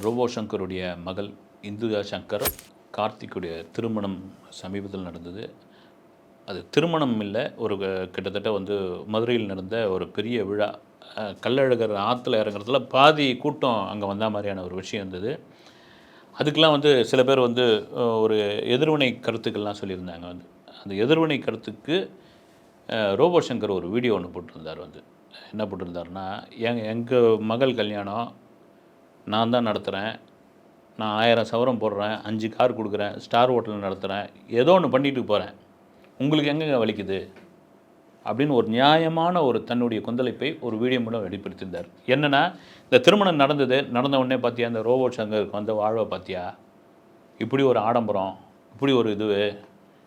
Robot சங்கருடைய மகள் இந்துஜா சங்கர் கார்த்திக்குடைய திருமணம் சமீபத்தில் நடந்தது. அது திருமணம் இல்லை ஒரு கிட்டத்தட்ட வந்து மதுரையில் நடந்த ஒரு பெரிய விழா. கல்லழகர் கள்ளழகர் ஆற்றுல இறங்குறதுல பாதி கூட்டம் அங்கே வந்த மாதிரியான ஒரு விஷயம் இருந்தது. அதுக்கெலாம் வந்து சில பேர் வந்து ஒரு எதிர்வினை கருத்துக்கள்லாம் சொல்லியிருந்தாங்க வந்து. அந்த எதிர்வினை கருத்துக்கு ரோபோ சங்கர் ஒரு வீடியோ ஒன்று போட்டிருந்தார் வந்து. என்ன போட்டிருந்தாருன்னா எங் எங்கள் மகள் கல்யாணம் நான் தான் நடத்துகிறேன் நான் ஆயிரம் சவரம் போடுறேன் அஞ்சு கார் கொடுக்குறேன் ஸ்டார் ஹோட்டல் நடத்துகிறேன் ஏதோ ஒன்று பண்ணிட்டு போகிறேன் உங்களுக்கு எங்கங்க வலிக்குது? அப்படின்னு ஒரு நியாயமான ஒரு தன்னுடைய கொந்தளிப்பை ஒரு வீடியோ மூலம் வெளிப்படுத்தியிருந்தார். என்னென்னா இந்த திருமணம் நடந்தது நடந்த உடனே பார்த்தியா இந்த ரோபோட் சங்கருக்கு வந்த வாழ்வை பார்த்தியா இப்படி ஒரு ஆடம்பரம் இப்படி ஒரு இது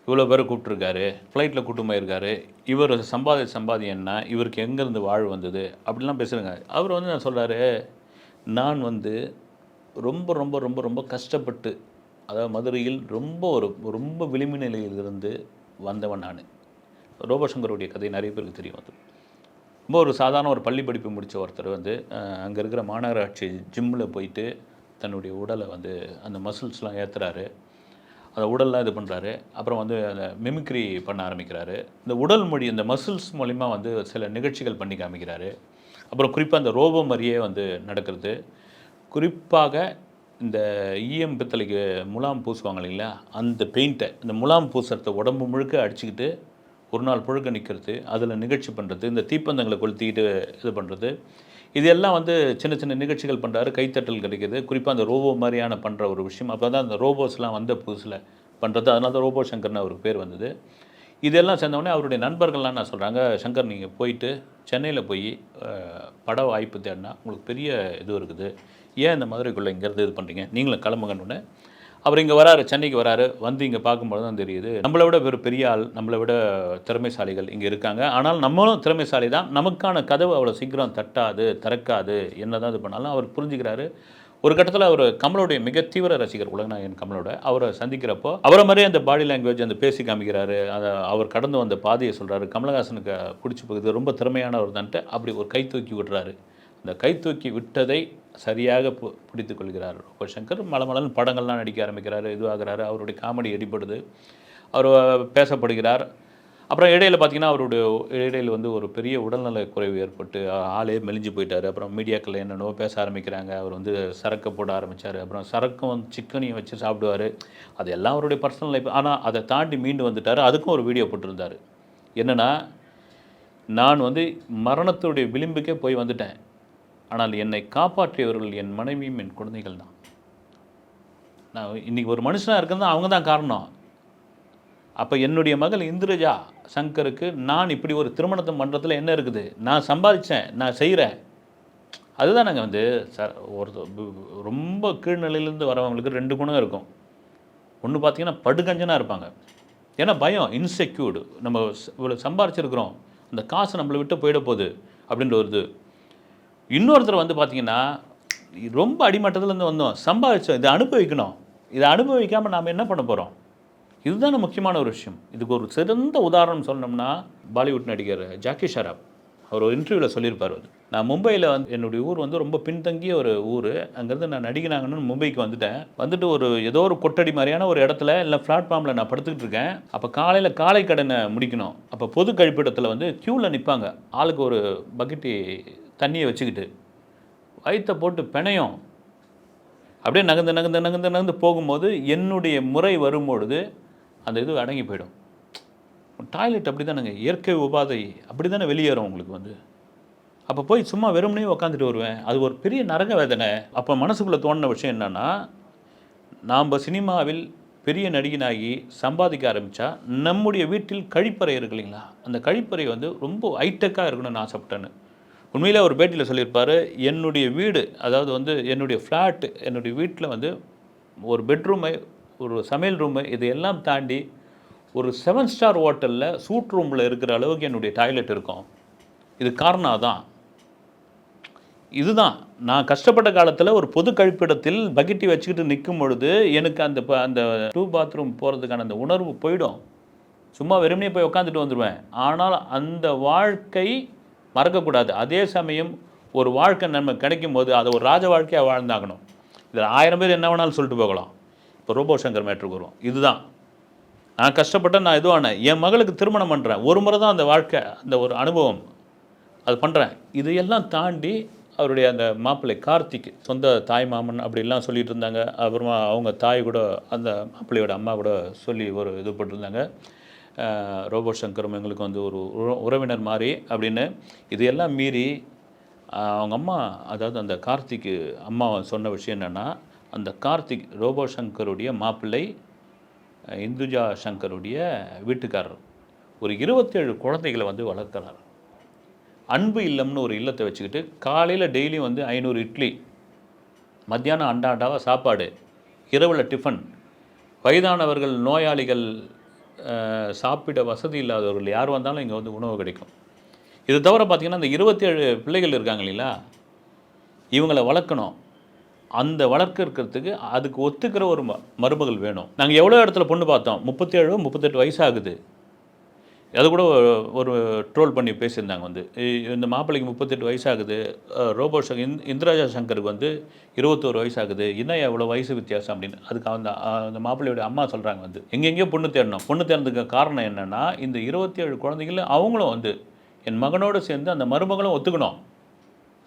இவ்வளோ பேரை கூப்பிட்ருக்காரு ஃப்ளைட்டில் கூட்டு போயிருக்காரு இவர் சம்பாதி சம்பாதி என்ன இவருக்கு எங்கேருந்து வாழ் வந்தது அப்படிலாம் பேசுகிறாங்க அவர் வந்து நான் சொல்கிறாரு நான் வந்து ரொம்ப ரொம்ப ரொம்ப ரொம்ப கஷ்டப்பட்டு அதாவது மதுரையில் ரொம்ப ஒரு ரொம்ப விளிம்பு நிலையில் இருந்து வந்தவன் நான். ரோபசங்கருடைய கதை நிறைய பேருக்கு தெரியும் அது. ரொம்ப ஒரு சாதாரண ஒரு பள்ளி படிப்பு முடித்த ஒருத்தர் வந்து அங்கே இருக்கிற மாநகராட்சி ஜிம்மில் போயிட்டு தன்னுடைய உடலை வந்து அந்த மசில்ஸ்லாம் ஏற்றுறாரு அந்த உடல்லாம் இது பண்ணுறாரு அப்புறம் வந்து அந்த மிமிக்ரி பண்ண ஆரம்பிக்கிறாரு. இந்த உடல் மொழி இந்த மசில்ஸ் மூலிமா வந்து சில நிகழ்ச்சிகள் பண்ணி காமிக்கிறாரு. அப்புறம் குறிப்பாக அந்த ரோபோ மாதிரியே வந்து நடக்கிறது. குறிப்பாக இந்த ஈயம் பித்தளைக்கு முலாம் பூசுவாங்க இல்லைங்களா? அந்த பெயிண்ட்டை இந்த முலாம் பூசுறத உடம்பு முழுக்க அடிச்சுக்கிட்டு ஒரு நாள் புழுக்க நிற்கிறது அதில் நிகழ்ச்சி பண்ணுறது இந்த தீப்பந்தங்களை கொளுத்திக்கிட்டு இது பண்ணுறது இது எல்லாம் வந்து சின்ன சின்ன நிகழ்ச்சிகள் பண்ணுறாரு கைத்தட்டல் கிடைக்கிது. குறிப்பாக அந்த ரோபோ மாதிரியான பண்ணுற ஒரு விஷயம். அப்போ தான் அந்த ரோபோஸ்லாம் வந்த புதுசில் பண்ணுறது அதனால தான் ரோபோ சங்கர்னு அவருக்கு பேர் வந்தது. இதெல்லாம் சேர்ந்தவொடனே அவருடைய நண்பர்கள்லாம் நான் சொல்கிறாங்க சங்கர் நீங்கள் போயிட்டு சென்னையில் போய் பட வாய்ப்பு தேடினா உங்களுக்கு பெரிய இது இருக்குது. ஏன் இந்த மதுரைக்குள்ளே இங்கேருந்து இது பண்ணுறீங்க நீங்களும் கிளம்புங்கன்னு. அவர் இங்கே வராரு சென்னைக்கு வராரு வந்து இங்கே பார்க்கும்போது தான் தெரியுது. நம்மளை விட ஒரு பெரிய ஆள் நம்மளை விட திறமைசாலிகள் இங்கே இருக்காங்க. ஆனால் நம்மளும் திறமைசாலி தான் நமக்கான கதவு அவ்வளோ சீக்கிரம் தட்டாது திறக்காது என்ன தான் இது பண்ணாலும் அவர் புரிஞ்சுக்கிறாரு. ஒரு கட்டத்தில் அவர் கமலோடைய மிக தீவிர ரசிகர் உலகநாயகன் கமலோட அவரை சந்திக்கிறப்போ அவரை மாதிரியே அந்த பாடி லாங்குவேஜ் அந்த பேசி காமிக்கிறாரு அதை அவர் கடந்து வந்த பாதையை சொல்கிறாரு கமலஹாசனுக்கு பிடிச்சி போகுது ரொம்ப திறமையானவர் தான்ட்டு அப்படி ஒரு கை தூக்கி விடுறாரு. அந்த கை தூக்கி விட்டதை சரியாக பு பிடித்து கொள்கிறார் ரோபோ சங்கர் மலமலன் படங்கள்லாம் நடிக்க ஆரம்பிக்கிறாரு இதுவாகிறாரு அவருடைய காமெடி அடிபடுது. அவர் பேசப்படுகிறார். அப்புறம் இடையில் பார்த்தீங்கன்னா அவருடைய இடையில் வந்து ஒரு பெரிய உடல்நல குறைவு ஏற்பட்டு ஆளே மெலிஞ்சு போயிட்டார். அப்புறம் மீடியாக்களில் என்னென்னவோ பேச ஆரம்பிக்கிறாங்க. அவர் வந்து சரக்கு போட ஆரம்பித்தார் அப்புறம் சரக்கும் வந்து சிக்கனையும் வச்சு சாப்பிடுவார். அது எல்லாம் அவருடைய பர்சனல் லைஃப் ஆனால் அதை தாண்டி மீண்டு வந்துட்டார். அதுக்கும் ஒரு வீடியோ போட்டிருந்தார். என்னென்னா நான் வந்து மரணத்துடைய விளிம்புக்கே போய் வந்துட்டேன். ஆனால் என்னை காப்பாற்றியவர்கள் என் மனைவியும் என் குழந்தைகள் தான். நான் இன்றைக்கி ஒரு மனுஷனாக இருக்கிறது அவங்க தான் காரணம். அப்போ என்னுடைய மகள் இந்திரஜா சங்கருக்கு நான் இப்படி ஒரு திருமணத்தை பண்ணுறதுல என்ன இருக்குது? நான் சம்பாதிச்சேன் நான் செய்கிறேன் அதுதான் நாங்கள் வந்து சார் ஒரு ரொம்ப கீழ்நிலையிலேருந்து வரவங்களுக்கு ரெண்டு குணம் இருக்கும். ஒன்று பார்த்தீங்கன்னா படுகஞ்சனாக இருப்பாங்க. ஏன்னா பயம் இன்செக்யூர்டு நம்ம இவ்வளோ சம்பாரிச்சிருக்கிறோம். அந்த காசு நம்மளை விட்டு போயிட போகுது அப்படின்ற ஒரு இது. இன்னொருத்தர் வந்து பார்த்தீங்கன்னா ரொம்ப அடிமட்டத்துலேருந்து வந்தோம். சம்பாதிச்சோம் இதை அனுபவிக்கணும். இதை அனுபவிக்காமல் நாம் என்ன பண்ண போகிறோம் இதுதான் முக்கியமான ஒரு விஷயம். இதுக்கு ஒரு சிறந்த உதாரணம் சொன்னோம்னா பாலிவுட் நடிகர் ஜாக்கி ஷராப். அவர் ஒரு இன்டர்வியூவில் சொல்லியிருப்பார் அது. நான் மும்பையில் வந்து என்னுடைய ஊர் வந்து ரொம்ப பின்தங்கிய ஒரு ஊர். அங்கேருந்து நான் நடிகனாங்கன்னு மும்பைக்கு வந்துட்டேன். வந்துட்டு ஒரு ஏதோ ஒரு கொட்டடி மாதிரியான ஒரு இடத்துல இல்லை பிளாட்ஃபார்மில் நான் படுத்துக்கிட்டு இருக்கேன். அப்போ காலையில் காலை கடனை முடிக்கணும். அப்போ பொது கழிப்பிடத்தில் வந்து க்யூவில் நிற்பாங்க ஆளுக்கு ஒரு பக்கெட்டி தண்ணியை வச்சுக்கிட்டு வயிற்றை போட்டு பிணையும். அப்படியே நகர்ந்து நகர்ந்து நகர்ந்து நகர்ந்து போகும்போது என்னுடைய முறை வரும்பொழுது அந்த இது அடங்கி போயிடும். டாய்லெட் அப்படி தானேங்க இயற்கை உபாதை அப்படி தானே வெளியேறும் உங்களுக்கு வந்து. அப்போ போய் சும்மா வெறுமனே உக்காந்துட்டு வருவேன். அது ஒரு பெரிய நரக வேதனை. அப்போ மனசுக்குள்ளே தோணின விஷயம் என்னென்னா நாம் சினிமாவில் பெரிய நடிகனாகி சம்பாதிக்க ஆரம்பித்தா நம்முடைய வீட்டில் கழிப்பறை இருக்கு இல்லைங்களா? அந்த கழிப்பறை வந்து ரொம்ப ஹைடெக்காக இருக்கணும்னு ஆசைப்பட்டேன்னு. உண்மையிலே ஒரு பேட்டியில் சொல்லியிருப்பார் என்னுடைய வீடு அதாவது வந்து என்னுடைய ஃப்ளாட்டு என்னுடைய வீட்டில் வந்து ஒரு பெட்ரூமை ஒரு சமையல் ரூமு இதையெல்லாம் தாண்டி ஒரு செவன் ஸ்டார் ஹோட்டலில் சூட் ரூமில் இருக்கிற அளவுக்கு என்னுடைய டாய்லெட் இருக்கும். இது காரணம் அதான் இதுதான். நான் கஷ்டப்பட்ட காலத்தில் ஒரு பொது கழிப்பிடத்தில் பக்கெட்டி வச்சுக்கிட்டு நிற்கும் பொழுது எனக்கு அந்த ப- அந்த டூ பாத்ரூம் போகிறதுக்கான அந்த உணர்வு போயிடும். சும்மா வெறுமனே போய் உட்காந்துட்டு வந்துடுவேன் ஆனால் அந்த வாழ்க்கை மறக்கக்கூடாது. அதே சமயம் ஒரு வாழ்க்கை நம்ம கிடைக்கும் போது அதை ஒரு ராஜ வாழ்க்கையாக வாழ்ந்தாகணும். இதில் ஆயிரம் பேர் என்ன வேணாலும் சொல்லிட்டு போகலாம். இப்போ ரோபோ சங்கர் மேட்ருக்கு வரும் இதுதான். நான் கஷ்டப்பட்டேன் நான் இதுவானேன் என் மகளுக்கு திருமணம் பண்ணுறேன் ஒரு முறை தான் அந்த வாழ்க்கை அந்த ஒரு அனுபவம் அது பண்ணுறேன் இதையெல்லாம் தாண்டி அவருடைய அந்த மாப்பிள்ளை கார்த்திக் சொந்த தாய் மாமன் அப்படிலாம் சொல்லிட்டு இருந்தாங்க. அப்புறமா அவங்க தாய் கூட அந்த மாப்பிள்ளையோட அம்மா கூட சொல்லி ஒரு இது போட்டிருந்தாங்க. ரோபோ சங்கரும் எங்களுக்கு வந்து ஒரு உற- உறவினர் மாதிரி அப்படின்னு இதையெல்லாம் மீறி அவங்க அம்மா அதாவது அந்த கார்த்திக்கு அம்மா சொன்ன விஷயம் என்னென்னா அந்த கார்த்திக் ரோபோ சங்கருடைய மாப்பிள்ளை இந்துஜா சங்கருடைய வீட்டுக்காரர். ஒரு இருபத்தேழு குழந்தைகளை வந்து வளர்க்குறார். அன்பு இல்லம்னு ஒரு இல்லத்தை வச்சுக்கிட்டு காலையில் டெய்லியும் வந்து ஐநூறு இட்லி மத்தியானம் அண்டாண்டாவாக சாப்பாடு இரவில் டிஃபன். வயதானவர்கள் நோயாளிகள் சாப்பிட வசதி இல்லாதவர்கள் யார் வந்தாலும் இங்கே வந்து உணவு கிடைக்கும். இது தவிர பார்த்திங்கன்னா இந்த இருபத்தேழு பிள்ளைகள் இருக்காங்க இல்லைங்களா? இவங்களை வளர்க்கணும். அந்த வளர்க்க இருக்கிறதுக்கு அதுக்கு ஒத்துக்கிற ஒரு ம மருமகள் வேணும். நாங்கள் எவ்வளோ இடத்துல பொண்ணு பார்த்தோம்? முப்பத்தேழு முப்பத்தெட்டு வயசு ஆகுது அது கூட ஒரு- ட்ரோல் பண்ணி பேசியிருந்தாங்க வந்து. இந்த மாப்பிள்ளைக்கு முப்பத்தெட்டு வயசாகுது. ரோபோ சங்கர் இந் இந்திராஜா சங்கருக்கு வந்து இருபத்தோரு வயசாகுது. என்ன எவ்வளோ வயசு வித்தியாசம் அப்படின்னு. அதுக்கு அந்த அந்த மாப்பிள்ளையோட அம்மா சொல்கிறாங்க வந்து. எங்கெங்கேயோ பொண்ணு தேடணும். பொண்ணு தேர்ந்ததுக்கு காரணம் என்னென்னா இந்த இருபத்தேழு குழந்தைகளும் அவங்களும் வந்து என் மகனோடு சேர்ந்து அந்த மருமகளும் ஒத்துக்கணும்.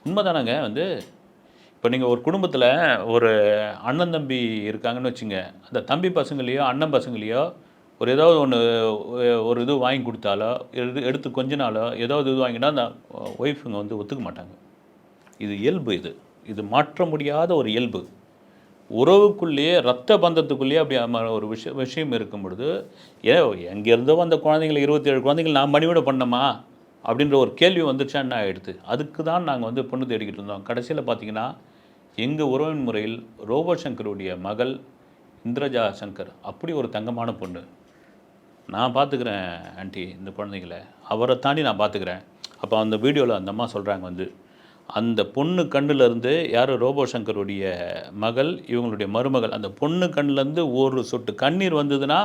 உண்மைதானங்க வந்து? இப்போ நீங்கள் ஒரு குடும்பத்தில் ஒரு அண்ணன் தம்பி இருக்காங்கன்னு வச்சுங்க அந்த தம்பி பசங்களையோ அண்ணன் பசங்களையோ ஒரு ஏதாவது ஒன்று ஒரு இது வாங்கி கொடுத்தாலோ எடு எடுத்து கொஞ்ச நாளோ ஏதாவது இது வாங்கினா அந்த ஒய்ஃபுங்க வந்து ஒத்துக்க மாட்டாங்க. இது இயல்பு இது. இது மாற்ற முடியாத ஒரு இயல்பு. உறவுக்குள்ளேயே ரத்த பந்தத்துக்குள்ளேயே அப்படி ஒரு விஷயம் விஷயம் இருக்கும் பொழுது ஏ எங்கேருந்தோ அந்த குழந்தைங்களை இருபத்தேழு குழந்தைகள் நான் மணிவிட பண்ணமா அப்படின்ற ஒரு கேள்வி வந்துருச்சா என்ன ஆகிடுது அதுக்கு தான் நாங்கள் வந்து பொண்ணு தேடிக்கிட்டு இருந்தோம். கடைசியில் பார்த்தீங்கன்னா எங்கள் உறவின் முறையில் ரோபோ சங்கருடைய மகள் இந்திரஜா சங்கர் அப்படி ஒரு தங்கமான பொண்ணு. நான் பார்த்துக்கிறேன் ஆண்டி இந்த குழந்தைங்கள அவரை தாண்டி நான் பார்த்துக்கிறேன் அப்போ அந்த வீடியோவில் அந்த அம்மா சொல்கிறாங்க வந்து அந்த பொண்ணு கண்ணுலேருந்து யார் ரோபோ சங்கருடைய மகள் இவங்களுடைய மருமகள் அந்த பொண்ணு கண்ணுலேருந்து ஒரு சொட்டு கண்ணீர் வந்ததுன்னா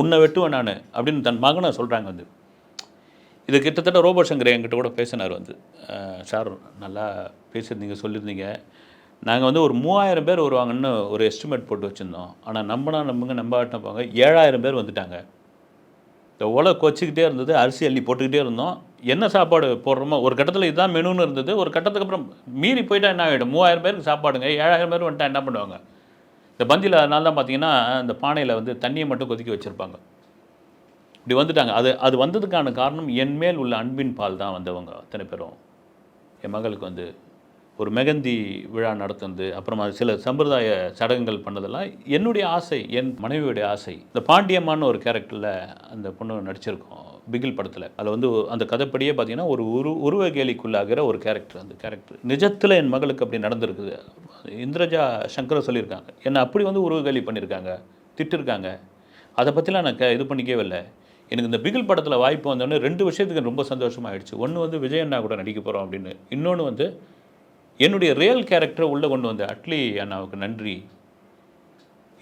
உன்னை வெட்டுவேன் நான் அப்படின்னு தன் மகனை சொல்கிறாங்க வந்து. இது கிட்டத்தட்ட ரோபோ சங்கர் என்கிட்ட கூட பேசினார் வந்து. சார் நல்லா பேசியிருந்தீங்க சொல்லியிருந்தீங்க. நாங்கள் வந்து ஒரு மூவாயிரம் பேர் வருவாங்கன்னு ஒரு எஸ்டிமேட் போட்டு வச்சுருந்தோம். ஆனால் நம்பினா நம்புங்க நம்பாட்டம் போங்க ஏழாயிரம் பேர் வந்துட்டாங்க. இந்த உலை கொச்சிக்கிட்டே இருந்தது அரிசி அள்ளி போட்டுக்கிட்டே இருந்தோம். என்ன சாப்பாடு போடுறோமோ ஒரு கட்டத்தில் இதுதான் மெனுன்னு இருந்தது. ஒரு கட்டத்துக்கு அப்புறம் மீறி போயிட்டா என்ன ஆகிடும் மூவாயிரம் பேருக்கு சாப்பாடுங்க ஏழாயிரம் பேர் வந்துட்டா என்ன பண்ணுவாங்க? இந்த பந்தியில் அதனால தான் பார்த்தீங்கன்னா இந்த பானையில் வந்து தண்ணியை மட்டும் கொதிக்க வச்சுருப்பாங்க. இப்படி வந்துட்டாங்க. அது அது வந்ததுக்கான காரணம் என் மேல் உள்ள அன்பின் பால் தான் வந்தவங்க அத்தனை பேரும். என் மகளுக்கு வந்து ஒரு மெகந்தி விழா நடத்துனது அப்புறமா சில சம்பிரதாய சடங்குகள் பண்ணதெல்லாம் என்னுடைய ஆசை என் மனைவியுடைய ஆசை. இந்த பாண்டியம்மான்னு ஒரு கேரக்டரில் அந்த பொண்ணு நடிச்சிருக்கோம் பிகில் படத்தில். அதில் வந்து அந்த கதைப்படியே பார்த்தீங்கன்னா ஒரு உரு உருவ கேலிக்குள்ளாகிற ஒரு கேரக்டர் அந்த கேரக்டர் நிஜத்தில் என் மகளுக்கு அப்படி நடந்திருக்குது. இந்திரஜா சங்கர சொல்லியிருக்காங்க. என்னை அப்படி வந்து உருவ கேலி பண்ணியிருக்காங்க திட்டிருக்காங்க. அதை பற்றிலாம் நான் க இது பண்ணிக்கவே இல்லை. எனக்கு இந்த பிகில் படத்தில் வாய்ப்பு வந்தோடனே ரெண்டு விஷயத்துக்கு ரொம்ப சந்தோஷமாகிடுச்சு ஒன்று வந்து விஜய் அண்ணா கூட நடிக்க போகிறோம் அப்படின்னு இன்னொன்று வந்து என்னுடைய ரியல் கேரக்டரை உள்ளே கொண்டு வந்த அட்லி அண்ணாவுக்கு நன்றி.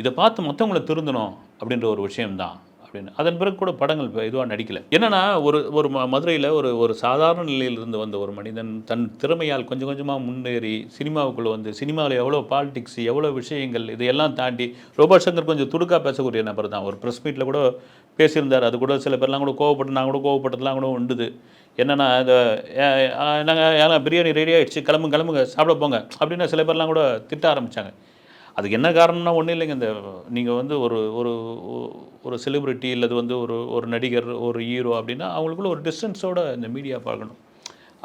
இதை பார்த்து மொத்தவங்களை திருந்தணும் அப்படின்ற ஒரு விஷயம்தான் அப்படின்னு. அதன் பிறகு கூட படங்கள் இப்போ இதுவாக நடிக்கல. என்னென்னா ஒரு ஒரு ம மதுரையில் ஒரு ஒரு சாதாரண நிலையிலிருந்து வந்த ஒரு மனிதன் தன் திறமையால் கொஞ்சம் கொஞ்சமாக முன்னேறி சினிமாவுக்குள்ளே வந்து சினிமாவில் எவ்வளோ பாலிடிக்ஸ் எவ்வளோ விஷயங்கள் இதையெல்லாம் தாண்டி ரோபா சங்கர் கொஞ்சம் துடுக்காக பேசக்கூடிய நபர் தான். ஒரு ப்ரெஸ் மீட்டில் கூட பேசியிருந்தார். அது கூட சில பேர்லாம் கூட கோவப்பட்டு நான் கூட கோவப்பட்டதுலாம் கூட உண்டுது. என்னென்னா இந்த நாங்கள் ஏன்னா பிரியாணி ரெடி ஆகிடுச்சு கிளம்புங்க கிளம்புங்க சாப்பிட போங்க அப்படின்னு சில பேர்லாம் கூட திட்ட ஆரம்பித்தாங்க அதுக்கு என்ன காரணம்னா ஒன்றும் இல்லைங்க இந்த நீங்கள் வந்து ஒரு ஒரு ஒரு செலிப்ரிட்டி இல்லது வந்து ஒரு ஒரு நடிகர் ஒரு ஹீரோ அப்படின்னா அவங்களுக்குள்ள ஒரு டிஸ்டன்ஸோட இந்த மீடியா பார்க்கணும்.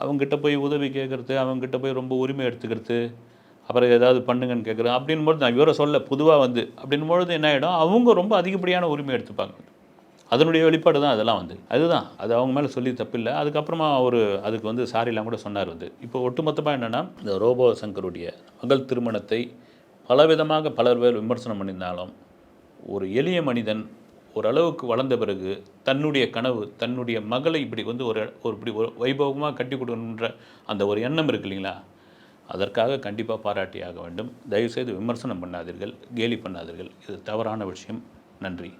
அவங்ககிட்ட போய் உதவி கேட்குறது அவங்ககிட்ட போய் ரொம்ப உரிமை எடுத்துக்கிறது அப்புறம் ஏதாவது பண்ணுங்கன்னு கேட்குறது அப்படின்போது நான் இவரை சொல்ல பொதுவாக வந்து அப்படின்பொழுது என்ன ஆகிடும் அவங்க ரொம்ப அதிகப்படியான உரிமை எடுத்துப்பாங்க. அதனுடைய வெளிப்பாடு தான் அதெல்லாம் வந்து. அதுதான். அது அவங்க மேலே சொல்லி தப்பில்லை. அதுக்கப்புறமா அவர் அதுக்கு வந்து சாரிலாம் கூட சொன்னார் வந்து. இப்போ ஒட்டுமொத்தமாக என்னென்னா இந்த ரோபோ சங்கருடைய மகள் திருமணத்தை பலவிதமாக பலர் பேர் விமர்சனம் பண்ணியிருந்தாலும் ஒரு எளிய மனிதன் ஓரளவுக்கு வளர்ந்த பிறகு தன்னுடைய கனவு தன்னுடைய மகளை இப்படி வந்து ஒரு ஒரு இப்படி ஒரு வைபவமாக கட்டி கொடுக்கணுன்ற அந்த ஒரு எண்ணம் இருக்கு இல்லைங்களா? அதற்காக கண்டிப்பாக பாராட்டி ஆக வேண்டும். தயவுசெய்து விமர்சனம் பண்ணாதீர்கள் கேலி பண்ணாதீர்கள். இது தவறான விஷயம். நன்றி.